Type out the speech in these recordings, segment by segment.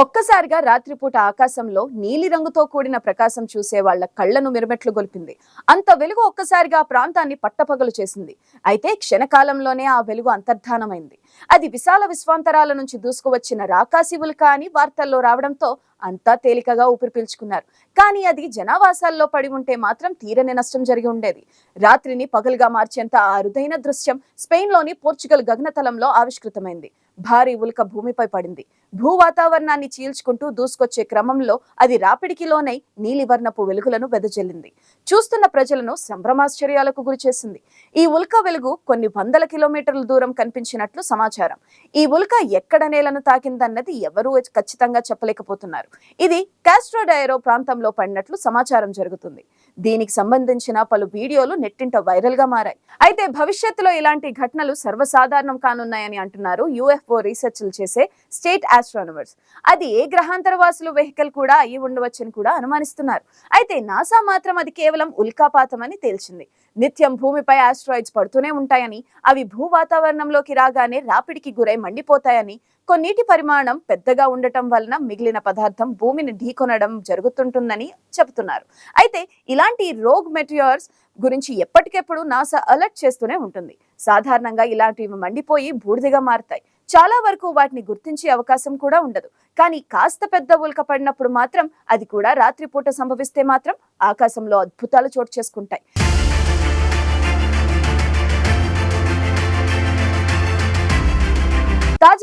ఒక్కసారిగా రాత్రిపూట ఆకాశంలో నీలిరంగుతో కూడిన ప్రకాశం చూసే వాళ్ళ కళ్ళను మిరమెట్లు గొలిపింది. అంత వెలుగు ఒక్కసారిగా ఆ ప్రాంతాన్ని పట్టపగలు చేసింది. అయితే క్షణకాలంలోనే ఆ వెలుగు అంతర్ధానమైంది. అది విశాల విశ్వాంతరాల నుంచి దూసుకువచ్చిన రాకాసి ఉల్క అని వార్తల్లో రావడంతో అంతా తేలికగా ఊపిరి పీల్చుకున్నారు. కానీ అది జనావాసాల్లో పడి ఉంటే మాత్రం తీరని నష్టం జరిగి ఉండేది. రాత్రిని పగలుగా మార్చేంత ఆ అరుదైన దృశ్యం స్పెయిన్లోని పోర్చుగల్ గగనతలంలో ఆవిష్కృతమైంది. భారీ ఉల్క భూమిపై పడింది. భూ వాతావరణాన్ని చీల్చుకుంటూ దూసుకొచ్చే క్రమంలో అది రాపిడికి లోనై నీలివర్ణపు వెలుగులను వెదజల్లింది. చూస్తున్న ప్రజలను సంభ్రమాశ్చర్యాలకు గురిచేసింది. ఈ ఉల్క వెలుగు కొన్ని వందల కిలోమీటర్ల దూరం కనిపించినట్లు సమాచారం. ఈ ఉల్క ఎక్కడ నేలను తాకిందన్నది ఎవరూ ఖచ్చితంగా చెప్పలేకపోతున్నారు. ఇది కాస్ట్రోడైరో ప్రాంతంలో పడినట్లు సమాచారం జరుగుతుంది. దీనికి సంబంధించిన పలు వీడియోలు నెట్టింట వైరల్గా మారాయి. అయితే భవిష్యత్తులో ఇలాంటి ఘటనలు సర్వసాధారణం కానున్నాయని అంటున్నారు యుఎఫ్ఓ రీసెర్చ్లు చేసే స్టేట్ ఆస్ట్రానమర్స్ అది ఏ గ్రహాంతర వాసులు వెహికల్ కూడా అయి ఉండవచ్చని కూడా అనుమానిస్తున్నారు. అయితే నాసా మాత్రం అది కేవలం ఉల్కాపాతం అని తేల్చింది. నిత్యం భూమిపై ఆస్ట్రాయిడ్స్ పడుతూనే ఉంటాయని అవి భూ వాతావరణంలోకి రాగానే రాపిడికి గురై మండిపోతాయని కొన్నిటి పరిమాణం పెద్దగా ఉండటం వలన మిగిలిన పదార్థం భూమిని ఢీకొనడం జరుగుతుంటుందని చెబుతున్నారు. అయితే ఇలాంటి రోగ్ మెటీరియల్స్ గురించి ఎప్పటికెప్పుడు నాసా అలర్ట్ చేస్తూనే ఉంటుంది. సాధారణంగా ఇలాంటివి మండిపోయి బూడిదిగా మారుతాయి. చాలా వరకు వాటిని గుర్తించే అవకాశం కూడా ఉండదు. కానీ కాస్త పెద్ద ఉల్క పడినప్పుడు మాత్రం అది కూడా రాత్రిపూట సంభవిస్తే మాత్రం ఆకాశంలో అద్భుతాలు చోటు చేసుకుంటాయి.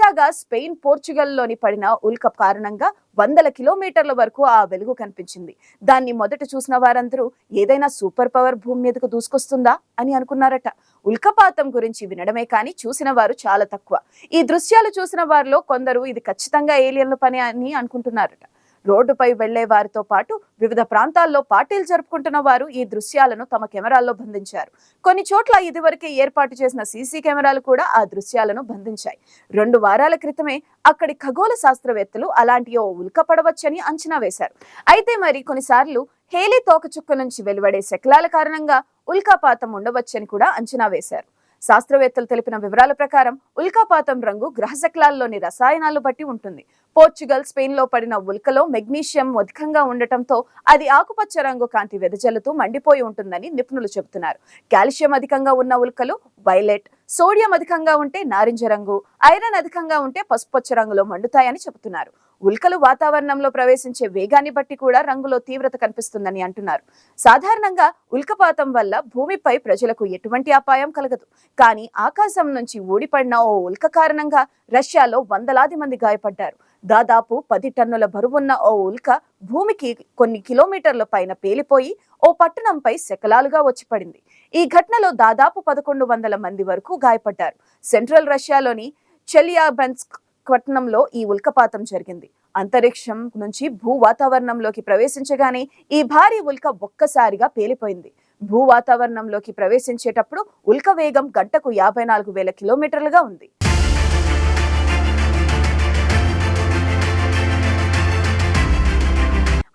తాజాగా స్పెయిన్ పోర్చుగల్లోని పడిన ఉల్క కారణంగా వందల కిలోమీటర్ల వరకు ఆ వెలుగు కనిపించింది. దాన్ని మొదట చూసిన వారందరూ ఏదైనా సూపర్ పవర్ భూమి మీదకు దూసుకొస్తుందా అని అనుకున్నారట. ఉల్కపాతం గురించి వినడమే కానీ చూసిన వారు చాలా తక్కువ. ఈ దృశ్యాలు చూసిన వారిలో కొందరు ఇది ఖచ్చితంగా ఏలియన్ల పని అని అనుకుంటున్నారట. రోడ్డుపై వెళ్ళే వారితో పాటు వివిధ ప్రాంతాల్లో పార్టీలు జరుపుకుంటున్న వారు ఈ దృశ్యాలను తమ కెమెరాల్లో బంధించారు. కొన్ని చోట్ల ఇదివరకే ఏర్పాటు చేసిన సీసీ కెమెరాలు కూడా ఆ దృశ్యాలను బంధించాయి. రెండు వారాల క్రితమే అక్కడి ఖగోళ శాస్త్రవేత్తలు అలాంటి ఓ ఉల్క పడవచ్చని అంచనా వేశారు. అయితే మరి కొన్నిసార్లు హేలీ తోకచుక్క నుంచి వెలువడే శకలాల కారణంగా ఉల్కాపాతం ఉండవచ్చని కూడా అంచనా వేశారు. శాస్త్రవేత్తలు తెలిపిన వివరాల ప్రకారం ఉల్కాపాతం రంగు గ్రహశకలాల్లోని రసాయనాలు బట్టి ఉంటుంది. పోర్చుగల్ స్పెయిన్లో పడిన ఉల్కలో మెగ్నీషియం అధికంగా ఉండటంతో అది ఆకుపచ్చ రంగు కాంతి వెదజల్లుతూ మండిపోయి ఉంటుందని నిపుణులు చెబుతున్నారు. కాల్షియం అధికంగా ఉన్న ఉల్కలు వైలెట్ సోడియం అధికంగా ఉంటే నారింజ రంగు ఐరన్ అధికంగా ఉంటే పసుపచ్చ రంగులో మండుతాయని చెబుతున్నారు. ఉల్కలు వాతావరణంలో ప్రవేశించే వేగాన్ని బట్టి కూడా రంగులో తీవ్రత కనిపిస్తుందని అంటున్నారు. సాధారణంగా ఉల్కపాతం వల్ల భూమిపై ప్రజలకు ఎటువంటి అపాయం కలగదు. కానీ ఆకాశం నుంచి ఊడిపడిన ఓ ఉల్క కారణంగా రష్యాలో వందలాది మంది గాయపడ్డారు. దాదాపు పది టన్నుల బరువున్న ఓ ఉల్క భూమికి కొన్ని కిలోమీటర్ల పైన పేలిపోయి ఓ పట్టణంపై శకలాలుగా వచ్చి పడింది. ఈ ఘటనలో దాదాపు పదకొండు వందల మంది వరకు గాయపడ్డారు. సెంట్రల్ రష్యాలోని చెలియాబెన్స్క్ పట్టణంలో ఈ ఉల్కపాతం జరిగింది అంతరిక్షం నుంచి భూ వాతావరణంలోకి ప్రవేశించగానే ఈ భారీ ఉల్క ఒక్కసారిగా పేలిపోయింది భూ వాతావరణంలోకి ప్రవేశించేటప్పుడు ఉల్క వేగం గంటకు యాభై నాలుగు వేల కిలోమీటర్లుగా ఉంది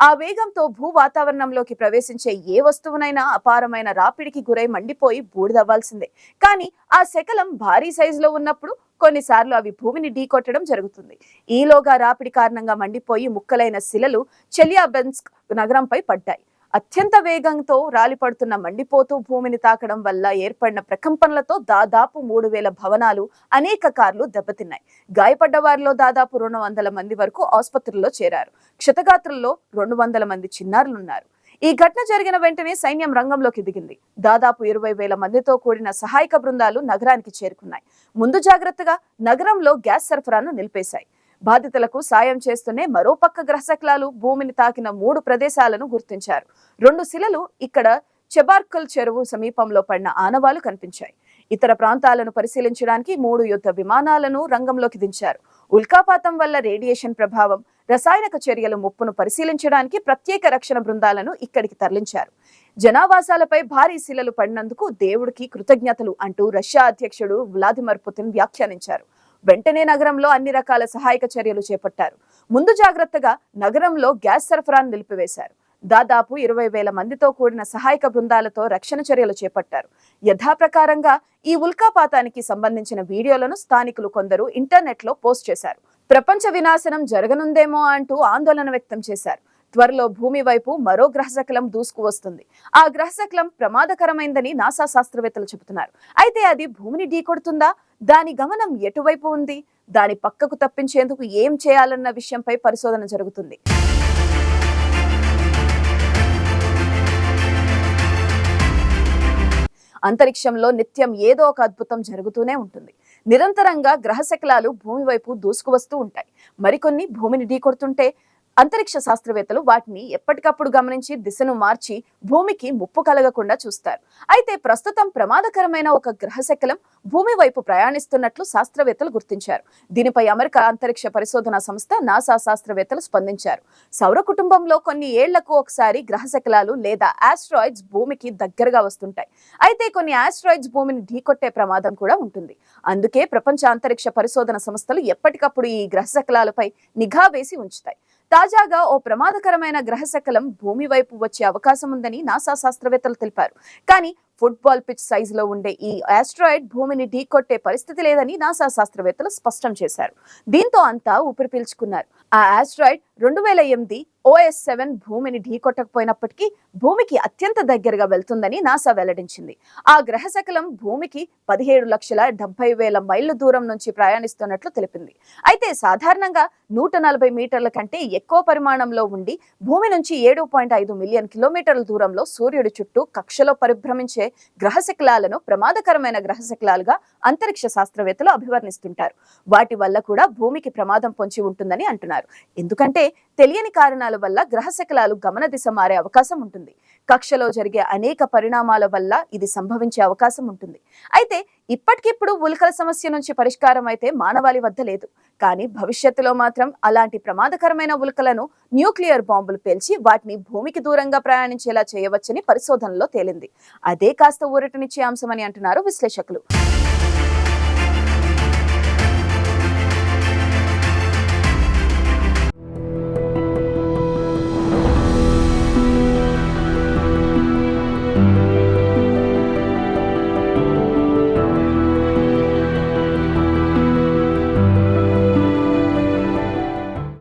ఆ వేగంతో భూ వాతావరణంలోకి ప్రవేశించే ఏ వస్తువునైనా అపారమైన రాపిడికి గురై మండిపోయి బూడిదవ్వాల్సిందే. కానీ ఆ శకలం భారీ సైజులో ఉన్నప్పుడు కొన్నిసార్లు అవి భూమిని ఢీకొట్టడం జరుగుతుంది. ఈలోగా రాపిడి కారణంగా మండిపోయి ముక్కలైన శిలలు చెలియాబెన్స్క్ నగరంపై పడ్డాయి. అత్యంత వేగంతో రాలిపడుతున్న మండిపోతూ భూమిని తాకడం వల్ల ఏర్పడిన ప్రకంపనలతో దాదాపు మూడు వేల భవనాలు అనేక కార్లు దెబ్బతిన్నాయి. గాయపడ్డ వారిలో దాదాపు రెండు వందల మంది వరకు ఆసుపత్రుల్లో చేరారు. క్షతగాత్రుల్లో రెండు వందల మంది చిన్నారులున్నారు. ఈ ఘటన జరిగిన వెంటనే సైన్యం రంగంలోకి దిగింది. దాదాపు ఇరవై వేల మందితో కూడిన సహాయక బృందాలు నగరానికి చేరుకున్నాయి. ముందు జాగ్రత్తగా నగరంలో గ్యాస్ సరఫరాను నిలిపేశాయి. బాధితులకు సాయం చేస్తూనే మరోపక్క గ్రహశకలాలు భూమిని తాకిన మూడు ప్రదేశాలను గుర్తించారు. రెండు శిలలు ఇక్కడ చెబార్కల్ చెరువు సమీపంలో పడిన ఆనవాలు కనిపించాయి. ఇతర ప్రాంతాలను పరిశీలించడానికి మూడు యుద్ధ విమానాలను రంగంలోకి దించారు. ఉల్కాపాతం వల్ల రేడియేషన్ ప్రభావం రసాయనక చర్యల ముప్పును పరిశీలించడానికి ప్రత్యేక రక్షణ బృందాలను ఇక్కడికి తరలించారు. జనావాసాలపై భారీ శిలలు పడినందుకు దేవుడికి కృతజ్ఞతలు అంటూ రష్యా అధ్యక్షుడు వ్లాదిమిర్ పుతిన్ వ్యాఖ్యానించారు. వెంటనే నగరంలో అన్ని రకాల సహాయక చర్యలు చేపట్టారు. ముందు జాగ్రత్తగా నగరంలో గ్యాస్ సరఫరాను నిలిపివేశారు. దాదాపు ఇరవై వేల మందితో కూడిన సహాయక బృందాలతో రక్షణ చర్యలు చేపట్టారు. యథాప్రకారంగా ఈ ఉల్కాపాతానికి సంబంధించిన వీడియోలను స్థానికులు కొందరు ఇంటర్నెట్లో పోస్ట్ చేశారు. ప్రపంచ వినాశనం జరగనుందేమో అంటూ ఆందోళన వ్యక్తం చేశారు. త్వరలో భూమి వైపు మరో గ్రహశకలం దూసుకు వస్తుంది. ఆ గ్రహశకలం ప్రమాదకరమైందని నాసా శాస్త్రవేత్తలు చెబుతున్నారు. అయితే అది భూమిని ఢీకొడుతుందా దాని గమనం ఎటువైపు ఉంది? దాని పక్కకు తప్పించేందుకు ఏం చేయాలన్న విషయంపై పరిశోధన జరుగుతుంది. అంతరిక్షంలో నిత్యం ఏదో ఒక అద్భుతం జరుగుతూనే ఉంటుంది. నిరంతరంగా గ్రహశకలాలు భూమి వైపు దూసుకు వస్తూ ఉంటాయి. మరికొన్ని భూమిని ఢీకొడుతుంటే అంతరిక్ష శాస్త్రవేత్తలు వాటిని ఎప్పటికప్పుడు గమనించి దిశను మార్చి భూమికి ముప్పు కలగకుండా చూస్తారు. అయితే ప్రస్తుతం ప్రమాదకరమైన ఒక గ్రహశకలం భూమి వైపు ప్రయాణిస్తున్నట్లు శాస్త్రవేత్తలు గుర్తించారు. దీనిపై అమెరికా అంతరిక్ష పరిశోధన సంస్థ నాసా శాస్త్రవేత్తలు స్పందించారు. సౌర కుటుంబంలో కొన్ని ఏళ్ళకు ఒకసారి గ్రహశకలాలు లేదా ఆస్ట్రాయిడ్స్ భూమికి దగ్గరగా వస్తుంటాయి. అయితే కొన్ని ఆస్ట్రాయిడ్స్ భూమిని ఢీకొట్టే ప్రమాదం కూడా ఉంటుంది. అందుకే ప్రపంచ అంతరిక్ష పరిశోధన సంస్థలు ఎప్పటికప్పుడు ఈ గ్రహశకలాలపై నిఘా వేసి ఉంచుతాయి. తాజాగా ఓ ప్రమాదకరమైన గ్రహశకలం భూమి వైపు వచ్చే అవకాశం ఉందని నాసా శాస్త్రవేత్తలు తెలిపారు. కానీ ఫుట్బాల్ పిచ్ సైజులో ఉండే ఈ ఆస్ట్రాయిడ్ భూమిని ఢీకొట్టే పరిస్థితి లేదని నాసా శాస్త్రవేత్తలు స్పష్టం చేశారు. దీంతో అంతా ఊపిరి పీల్చుకున్నారు. ఆ ఆస్ట్రాయిడ్ రెండు వేల ఎనిమిది ఓఎస్ సెవెన్ భూమిని ఢీకొట్టకపోయినప్పటికీ భూమికి అత్యంత దగ్గరగా వెళ్తుందని నాసా వెల్లడించింది. ఆ గ్రహశకలం భూమికి పదిహేడు లక్షల డెబ్బై వేల మైళ్ళ దూరం నుంచి ప్రయాణిస్తున్నట్లు తెలిపింది. అయితే సాధారణంగా నూట నలభై మీటర్ల కంటే ఎక్కువ పరిమాణంలో ఉండి భూమి నుంచి ఏడు పాయింట్ ఐదు మిలియన్ కిలోమీటర్ల దూరంలో సూర్యుడి చుట్టూ కక్షలో పరిభ్రమించే గ్రహశకలాలను ప్రమాదకరమైన గ్రహశకలాలుగా అంతరిక్ష శాస్త్రవేత్తలు అభివర్ణిస్తుంటారు. వాటి వల్ల కూడా భూమికి ప్రమాదం పొంచి ఉంటుందని అంటున్నారు. ఎందుకంటే తెలియని కారణాల వల్ల గ్రహశకలాలు గమన దిశ మారే అవకాశం ఉంటుంది. కక్షలో జరిగే అనేక పరిణామాల వల్ల ఇది సంభవించే అవకాశం ఉంటుంది. అయితే ఇప్పటికిప్పుడు ఉల్కల సమస్య నుంచి పరిష్కారం అయితే మానవాళి వద్ద లేదు. కానీ భవిష్యత్తులో మాత్రం అలాంటి ప్రమాదకరమైన ఉల్కలను న్యూక్లియర్ బాంబులు పేల్చి వాటిని భూమికి దూరంగా ప్రయాణించేలా చేయవచ్చని పరిశోధనలో తేలింది. అదే కాస్త ఊరటనిచ్చే అంశమని అంటున్నారు విశ్లేషకులు.